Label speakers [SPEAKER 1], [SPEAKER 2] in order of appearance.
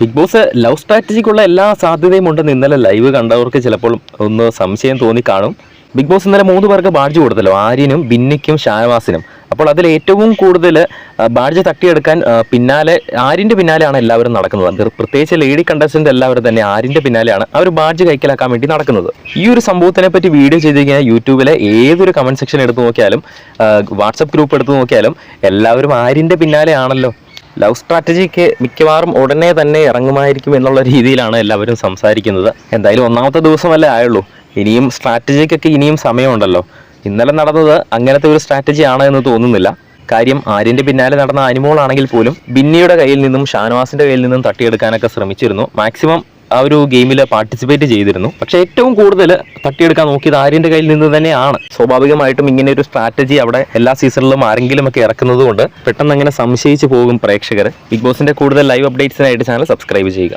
[SPEAKER 1] Big boss love സ്ട്രാറ്റജിക്കുള്ള എല്ലാ സാധ്യതയും ഉണ്ടെന്ന് ഇന്നലെ ലൈവ് കണ്ടവർക്ക് ചിലപ്പോൾ ഒന്ന് സംശയം തോന്നി കാണും. ബിഗ് ബോസ് ഇന്നലെ മൂന്ന് പേർക്ക് ബാഡ്ജ് കൊടുത്തല്ലോ ആര്യനും ബിന്നിക്കും ഷാനവാസിനും. അപ്പോൾ അതിൽ ഏറ്റവും കൂടുതൽ ബാഡ്ജ് തട്ടിയെടുക്കാൻ പിന്നാലെ ആര്യന്റെ പിന്നാലെയാണ് എല്ലാവരും നടക്കുന്നത്. പ്രത്യേകിച്ച് ലേഡി കണ്ടസ്റ്റന്റ് എല്ലാവരും തന്നെ ആര്യന്റെ പിന്നാലെയാണ് അവർ ബാഡ്ജ് കൈക്കലാക്കാൻ വേണ്ടി നടക്കുന്നത്. ഈ ഒരു സംഭവത്തിനെ പറ്റി വീഡിയോ ചെയ്ത് കഴിഞ്ഞാൽ യൂട്യൂബിലെ ഏതൊരു കമന്റ് സെക്ഷൻ എടുത്തു നോക്കിയാലും വാട്സപ്പ് ഗ്രൂപ്പ് എടുത്തു നോക്കിയാലും എല്ലാവരും ആര്യന്റെ പിന്നാലെയാണല്ലോ. ലവ് സ്ട്രാറ്റജിക്ക് മിക്കവാറും ഉടനെ തന്നെ ഇറങ്ങുമായിരിക്കും എന്നുള്ള രീതിയിലാണ് എല്ലാവരും സംസാരിക്കുന്നത്. എന്തായാലും ഒന്നാമത്തെ ദിവസമല്ലേ ആയുള്ളൂ. ഇനിയും സ്ട്രാറ്റജിക്കൊക്കെ ഇനിയും സമയമുണ്ടല്ലോ. ഇന്നലെ നടന്നത് അങ്ങനത്തെ ഒരു സ്ട്രാറ്റജി ആണ് എന്ന് തോന്നുന്നില്ല. കാര്യം ആര്യന്റെ പിന്നാലെ നടന്ന ആനിമോൾ ആണെങ്കിൽ പോലും ബിന്നിയുടെ കയ്യിൽ നിന്നും ഷാനവാസിന്റെ കയ്യിൽ നിന്നും തട്ടിയെടുക്കാനൊക്കെ ശ്രമിച്ചിരുന്നു. മാക്സിമം ആ ഒരു ഗെയിമിൽ പാർട്ടിസിപ്പേറ്റ് ചെയ്തിരുന്നു. പക്ഷെ ഏറ്റവും കൂടുതൽ തട്ടിയെടുക്കാൻ നോക്കിയത് ആര്യന്റെ കയ്യിൽ നിന്ന് തന്നെയാണ്. സ്വാഭാവികമായിട്ടും ഇങ്ങനെ ഒരു സ്ട്രാറ്റജി അവിടെ എല്ലാ സീസണിലും ആരെങ്കിലും ഒക്കെ ഇറക്കുന്നത് കൊണ്ട് പെട്ടെന്ന് അങ്ങനെ സംശയിച്ചു പോകും പ്രേക്ഷകർ. ബിഗ് ബോസിന്റെ കൂടുതൽ ലൈവ് അപ്ഡേറ്റ്സിനായിട്ട് ചാനൽ സബ്സ്ക്രൈബ് ചെയ്യുക.